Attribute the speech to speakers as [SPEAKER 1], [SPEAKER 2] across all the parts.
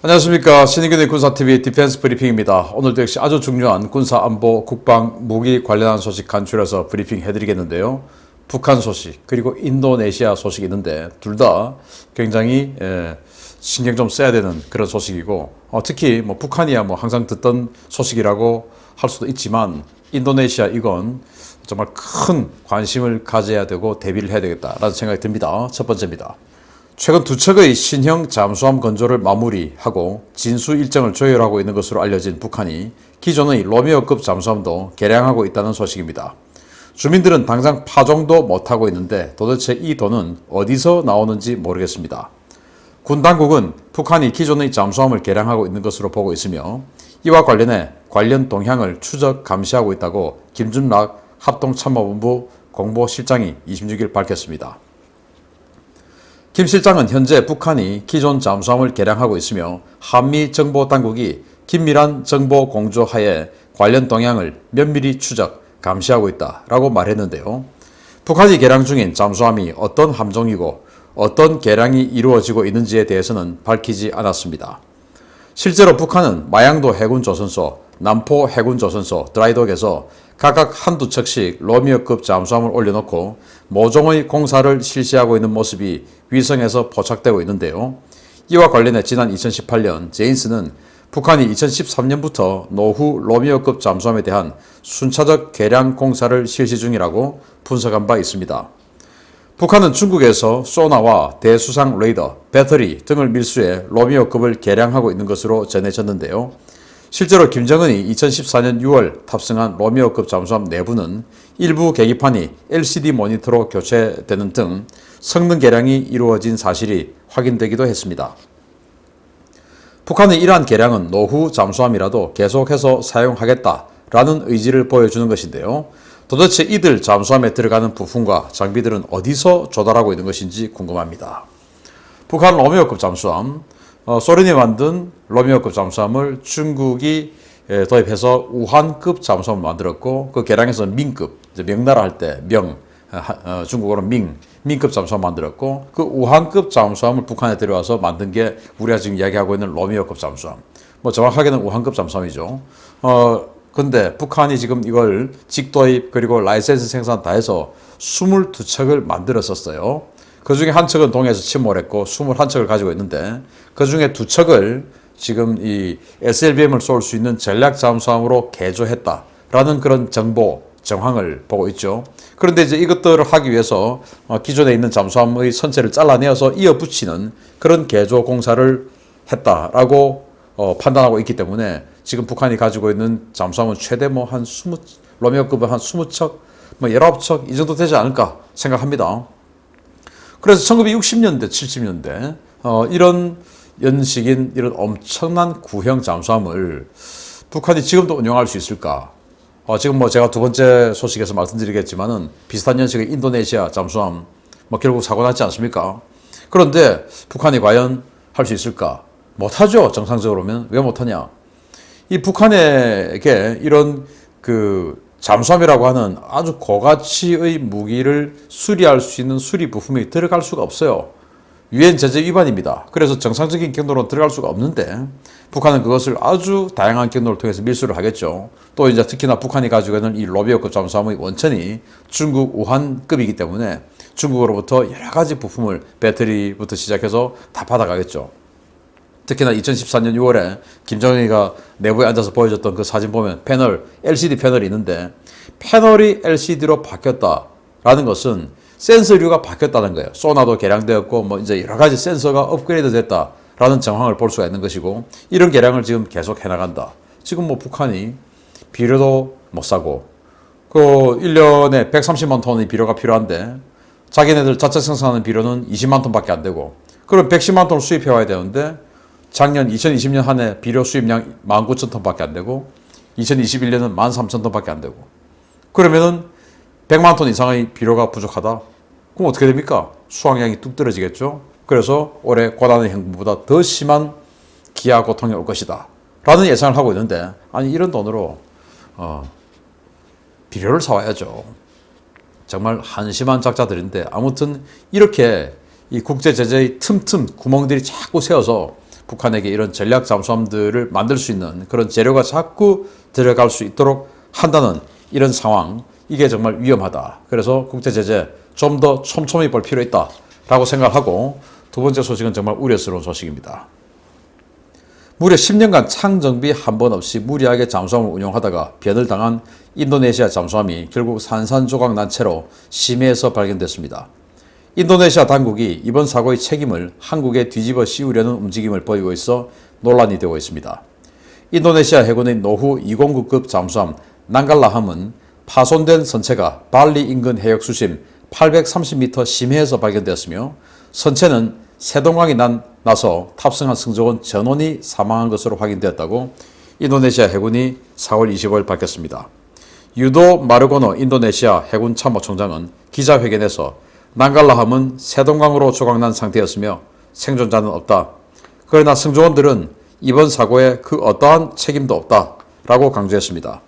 [SPEAKER 1] 안녕하십니까 신의균의 군사TV 디펜스 브리핑입니다. 오늘도 역시 아주 중요한 군사 안보 국방 무기 관련한 소식 간추려서 브리핑 해드리겠는데요. 북한 소식 그리고 인도네시아 소식이 있는데 둘 다 굉장히 에, 신경 좀 써야 되는 그런 소식이고 어, 특히 뭐 북한이야 뭐 항상 듣던 소식이라고 할 수도 있지만 인도네시아 이건 정말 큰 관심을 가져야 되고 대비를 해야 되겠다라는 생각이 듭니다. 첫 번째입니다. 최근 두 척의 신형 잠수함 건조를 마무리하고 진수 일정을 조율하고 있는 것으로 알려진 북한이 기존의 로미오급 잠수함도 개량하고 있다는 소식입니다. 주민들은 당장 파종도 못하고 있는데 도대체 이 돈은 어디서 나오는지 모르겠습니다. 군 당국은 북한이 기존의 잠수함을 개량하고 있는 것으로 보고 있으며 이와 관련해 관련 동향을 추적 감시하고 있다고 김준락 합동참모본부 공보실장이 26일 밝혔습니다. 김 실장은 현재 북한이 기존 잠수함을 개량하고 있으며 한미 정보 당국이 긴밀한 정보 공조 하에 관련 동향을 면밀히 추적, 감시하고 있다라고 말했는데요. 북한이 개량 중인 잠수함이 어떤 함종이고 어떤 개량이 이루어지고 있는지에 대해서는 밝히지 않았습니다. 실제로 북한은 마양도 해군 조선소, 남포 해군 조선소, 드라이독에서 각각 한두 척씩 로미오급 잠수함을 올려놓고 모종의 공사를 실시하고 있는 모습이 위성에서 포착되고 있는데요. 이와 관련해 지난 2018년 제인스는 북한이 2013년부터 노후 로미오급 잠수함에 대한 순차적 개량 공사를 실시 중이라고 분석한 바 있습니다. 북한은 중국에서 소나와 대수상 레이더, 배터리 등을 밀수해 로미오급을 개량하고 있는 것으로 전해졌는데요. 실제로 김정은이 2014년 6월 탑승한 로미오급 잠수함 내부는 일부 계기판이 LCD 모니터로 교체되는 등 성능 개량이 이루어진 사실이 확인되기도 했습니다. 북한의 이러한 개량은 노후 잠수함이라도 계속해서 사용하겠다라는 의지를 보여주는 것인데요. 도대체 이들 잠수함에 들어가는 부품과 장비들은 어디서 조달하고 있는 것인지 궁금합니다. 북한 로미오급 잠수함, 어, 소련이 만든 로미오급 잠수함을 중국이 에, 도입해서 우한급 잠수함을 만들었고 그 개량에서 민급, 명나라 할 때 명, 어, 중국어로 민, 민급 잠수함 만들었고 그 우한급 잠수함을 북한에 들여와서 만든 게 우리가 지금 이야기하고 있는 로미오급 잠수함. 뭐 정확하게는 우한급 잠수함이죠. 어 근데 북한이 지금 이걸 직도입 그리고 라이센스 생산 다 해서 22척을 만들었었어요. 그 중에 한 척은 동해에서 침몰했고 21척을 가지고 있는데 그 중에 두 척을 지금 이 SLBM을 쏠 수 있는 전략 잠수함으로 개조했다라는 그런 정보 정황을 보고 있죠. 그런데 이제 이것들을 하기 위해서 어, 기존에 있는 잠수함의 선체를 잘라내어서 이어붙이는 그런 개조 공사를 했다라고 어, 판단하고 있기 때문에 지금 북한이 가지고 있는 잠수함은 최대 뭐 한 20, 로미오급은 한 20척, 뭐 19척 이 정도 되지 않을까 생각합니다. 그래서 1960년대, 70년대 어, 이런 연식인 이런 엄청난 구형 잠수함을 북한이 지금도 운영할 수 있을까? 어, 지금 뭐 제가 두 번째 소식에서 말씀드리겠지만은 비슷한 연식의 인도네시아 잠수함 뭐 결국 사고 났지 않습니까? 그런데 북한이 과연 할 수 있을까? 못하죠. 정상적으로면 왜 못하냐? 이 북한에게 이런 그 잠수함이라고 하는 아주 고가치의 무기를 수리할 수 있는 수리 부품이 들어갈 수가 없어요. 유엔 제재 위반입니다. 그래서 정상적인 경로로 들어갈 수가 없는데 북한은 그것을 아주 다양한 경로를 통해서 밀수를 하겠죠. 또 이제 특히나 북한이 가지고 있는 이 로비오급 잠수함의 원천이 중국 우한급이기 때문에 중국으로부터 여러 가지 부품을 배터리부터 시작해서 다 받아가겠죠. 특히나 2014년 6월에 김정은이가 내부에 앉아서 보여줬던 그 사진 보면 패널, LCD 패널이 있는데 패널이 LCD로 바뀌었다라는 것은 센서류가 바뀌었다는 거예요. 소나도 개량되었고 뭐 이제 여러 가지 센서가 업그레이드 됐다라는 정황을 볼 수가 있는 것이고 이런 개량을 지금 계속 해 나간다. 지금 뭐 북한이 비료도 못 사고 그 1년에 130만 톤의 비료가 필요한데 자기네들 자체 생산하는 비료는 20만 톤밖에 안 되고 그럼 110만 톤을 수입해 와야 되는데 작년 2020년 한 해 비료 수입량 19,000톤밖에 안 되고 2021년은 13,000톤밖에 안 되고 그러면은 100만 톤 이상의 비료가 부족하다. 그럼 어떻게 됩니까? 수확량이 뚝 떨어지겠죠. 그래서 올해 고난의 행군보다 더 심한 기아 고통이 올 것이다. 라는 예상을 하고 있는데 아니 이런 돈으로 어, 비료를 사와야죠. 정말 한심한 작자들인데 아무튼 이렇게 이 국제 제재의 틈틈 구멍들이 자꾸 세워서 북한에게 이런 전략 잠수함들을 만들 수 있는 그런 재료가 자꾸 들어갈 수 있도록 한다는 이런 상황 이게 정말 위험하다. 그래서 국제 제재 좀 더 촘촘히 볼 필요 있다라고 생각하고 두 번째 소식은 정말 우려스러운 소식입니다. 무려 10년간 창정비 한 번 없이 무리하게 잠수함을 운용하다가 변을 당한 인도네시아 잠수함이 결국 산산조각 난 채로 심해에서 발견됐습니다. 인도네시아 당국이 이번 사고의 책임을 한국에 뒤집어 씌우려는 움직임을 보이고 있어 논란이 되고 있습니다. 인도네시아 해군의 노후 209급 잠수함 난갈라함은 파손된 선체가 발리 인근 해역 수심 830m 심해에서 발견되었으며 선체는 세동강이 난, 나서 탑승한 승조원 전원이 사망한 것으로 확인되었다고 인도네시아 해군이 4월 25일 밝혔습니다. 유도 마르고노 인도네시아 해군 참모총장은 기자회견에서 난갈라함은 세동강으로 조각난 상태였으며 생존자는 없다. 그러나 승조원들은 이번 사고에 그 어떠한 책임도 없다 라고 강조했습니다.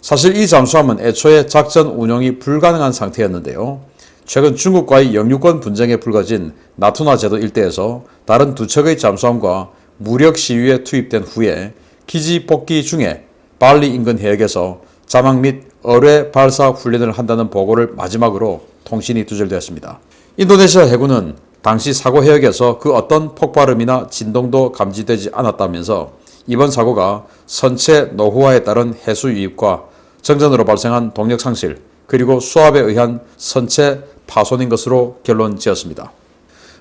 [SPEAKER 1] 사실 이 잠수함은 애초에 작전 운영이 불가능한 상태였는데요. 최근 중국과의 영유권 분쟁에 불거진 나투나 제도 일대에서 다른 두 척의 잠수함과 무력 시위에 투입된 후에 기지 복귀 중에 발리 인근 해역에서 자막 및 어뢰 발사 훈련을 한다는 보고를 마지막으로 통신이 두절되었습니다. 인도네시아 해군은 당시 사고 해역에서 그 어떤 폭발음이나 진동도 감지되지 않았다면서 이번 사고가 선체 노후화에 따른 해수 유입과 정전으로 발생한 동력 상실 그리고 수압에 의한 선체 파손인 것으로 결론 지었습니다.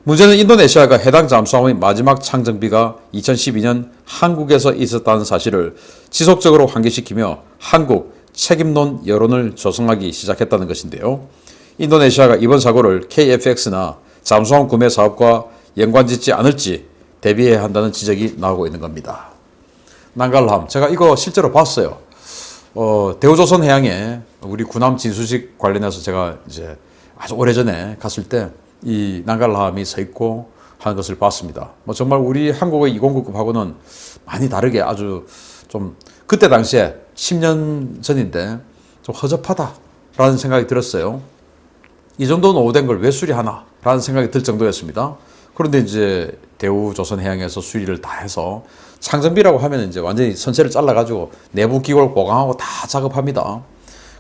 [SPEAKER 1] 문제는 인도네시아가 해당 잠수함의 마지막 창정비가 2012년 한국에서 있었다는 사실을 지속적으로 환기시키며 한국 책임론 여론을 조성하기 시작했다는 것인데요. 인도네시아가 이번 사고를 KFX나 잠수함 구매 사업과 연관짓지 않을지 대비해야 한다는 지적이 나오고 있는 겁니다. 난갈함, 제가 이거 실제로 봤어요. 어, 대우조선 해양에 우리 구남 진수식 관련해서 제가 이제 아주 오래전에 갔을 때 이 난갈함이 서 있고 하는 것을 봤습니다. 뭐 정말 우리 한국의 209급하고는 많이 다르게 아주 좀 그때 당시에 10년 전인데 좀 허접하다라는 생각이 들었어요. 이 정도 노후된 걸 왜 수리하나? 라는 생각이 들 정도였습니다. 그런데 이제 대우조선해양에서 수리를 다 해서 창정비라고 하면 이제 완전히 선체를 잘라가지고 내부 기골 보강하고 다 작업합니다.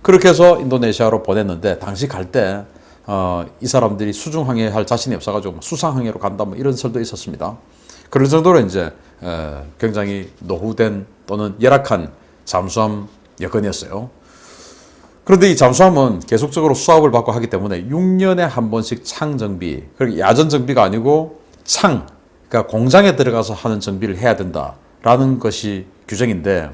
[SPEAKER 1] 그렇게 해서 인도네시아로 보냈는데 당시 갈 때 어, 이 사람들이 수중항해 할 자신이 없어가지고 수상항해로 간다 뭐 이런 설도 있었습니다. 그런 정도로 이제 에, 굉장히 노후된 또는 열악한 잠수함 여건이었어요. 그런데 이 잠수함은 계속적으로 수압을 받고 하기 때문에 6년에 한 번씩 창 정비, 그리고 야전 정비가 아니고 창, 그러니까 공장에 들어가서 하는 정비를 해야 된다라는 것이 규정인데,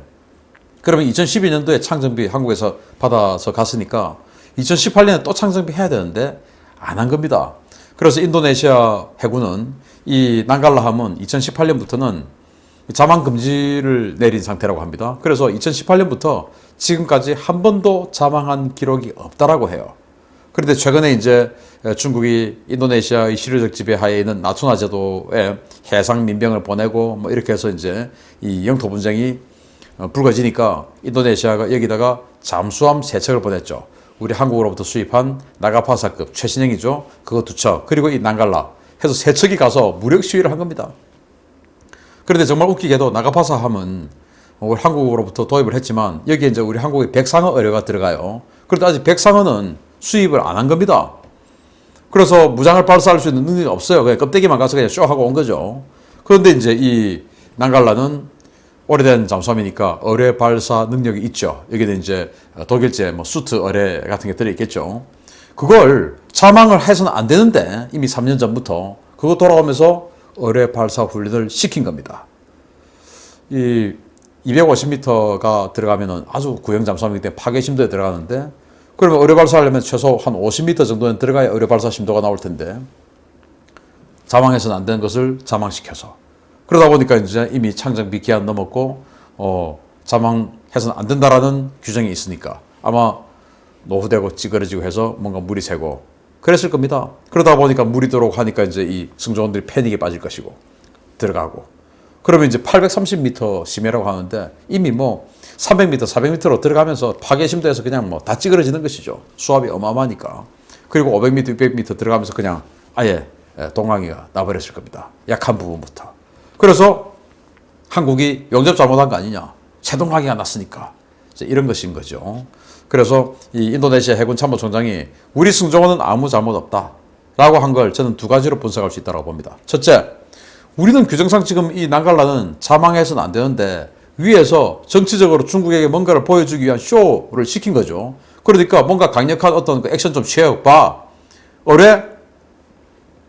[SPEAKER 1] 그러면 2012년도에 창 정비 한국에서 받아서 갔으니까 2018년에 또 창 정비 해야 되는데 안 한 겁니다. 그래서 인도네시아 해군은 이 난갈라함은 2018년부터는 자망 금지를 내린 상태라고 합니다. 그래서 2018년부터 지금까지 한 번도 자망한 기록이 없다라고 해요. 그런데 최근에 이제 중국이 인도네시아의 실효적 지배하에 있는 나투나 제도에 해상 민병을 보내고 뭐 이렇게 해서 이제 이 영토 분쟁이 어, 불거지니까 인도네시아가 여기다가 잠수함 세 척을 보냈죠. 우리 한국으로부터 수입한 나가파사급 최신형이죠. 그거 두 척. 그리고 이 난갈라 해서 세 척이 가서 무력 시위를 한 겁니다. 그런데 정말 웃기게도 나가파사 함은 우리 한국으로부터 도입을 했지만 여기에 이제 우리 한국의 백상어 의뢰가 들어가요. 그런데 아직 백상어는 수입을 안 한 겁니다. 그래서 무장을 발사할 수 있는 능력이 없어요. 그냥 껍데기만 가서 그냥 쇼 하고 온 거죠. 그런데 이제 이 난갈라는 오래된 잠수함이니까 어뢰 발사 능력이 있죠. 여기는 이제 독일제 뭐 수트 어뢰 같은 게 들어있겠죠. 그걸 자망을 해서는 안 되는데 이미 3년 전부터 그거 돌아오면서 어뢰 발사 훈련을 시킨 겁니다. 이 250m가 들어가면은 아주 구형 잠수함이기 때문에 파괴 심도에 들어가는데 그러면 어뢰 발사하려면 최소 한 50m 정도는 들어가야 어뢰 발사 심도가 나올 텐데 자망해서는 안 되는 것을 자망시켜서 그러다 보니까 이제 이미 창정 비 기한 넘었고 어 자망해서는 안 된다라는 규정이 있으니까 아마 노후되고 찌그러지고 해서 뭔가 물이 새고 그랬을 겁니다. 그러다 보니까 물이 들어오고 하니까 이제 이 승조원들이 패닉에 빠질 것이고 들어가고 그러면 이제 830m 심해라고 하는데 이미 뭐 300m, 400m로 들어가면서 파괴 심도에서 그냥 뭐 다 찌그러지는 것이죠. 수압이 어마어마하니까. 그리고 500m, 600m 들어가면서 그냥 아예 동강이가 나버렸을 겁니다. 약한 부분부터. 그래서 한국이 용접 잘못한 거 아니냐. 세동하기가 났으니까. 이런 것인 거죠. 그래서 이 인도네시아 해군 참모총장이 우리 승조원은 아무 잘못 없다. 라고 한 걸 저는 두 가지로 분석할 수 있다고 봅니다. 첫째, 우리는 규정상 지금 이 난갈라는 자망해서는 안 되는데 위에서 정치적으로 중국에게 뭔가를 보여주기 위한 쇼를 시킨 거죠. 그러니까 뭔가 강력한 어떤 그 액션 좀 취해 봐. 어뢰?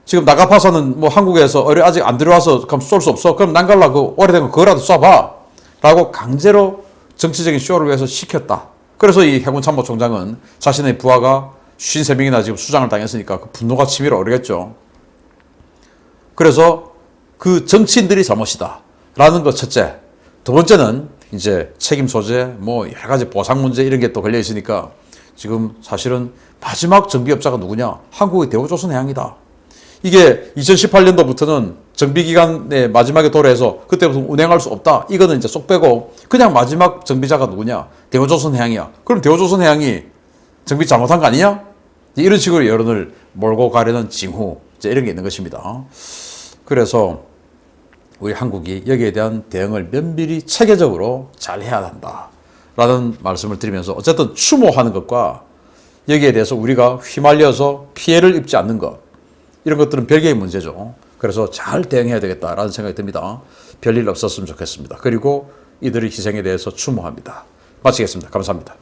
[SPEAKER 1] 지금 나가파사는 뭐 한국에서 어뢰 아직 안 들어와서 그럼 쏠 수 없어. 그럼 난갈라 그 오래된 거 그거라도 쏴봐. 라고 강제로 정치적인 쇼를 위해서 시켰다. 그래서 이 해군 참모총장은 자신의 부하가 53명이나 지금 수장을 당했으니까 그 분노가 치밀어 오르겠죠. 그래서 그 정치인들이 잘못이다. 라는 것 첫째. 두 번째는 이제 책임 소재, 뭐 여러 가지 보상 문제 이런 게 또 걸려 있으니까 지금 사실은 마지막 정비업자가 누구냐? 한국의 대우조선해양이다. 이게 2018년도부터는 정비기간의 마지막에 도래해서 그때부터 운행할 수 없다. 이거는 이제 쏙 빼고 그냥 마지막 정비자가 누구냐? 대우조선해양이야. 그럼 대우조선해양이 정비 잘못한 거 아니냐? 이런 식으로 여론을 몰고 가려는 징후 이런 게 있는 것입니다. 그래서 우리 한국이 여기에 대한 대응을 면밀히 체계적으로 잘 해야 한다. 라는 말씀을 드리면서 어쨌든 추모하는 것과 여기에 대해서 우리가 휘말려서 피해를 입지 않는 것 이런 것들은 별개의 문제죠. 그래서 잘 대응해야 되겠다라는 생각이 듭니다. 별일 없었으면 좋겠습니다. 그리고 이들의 희생에 대해서 추모합니다. 마치겠습니다. 감사합니다.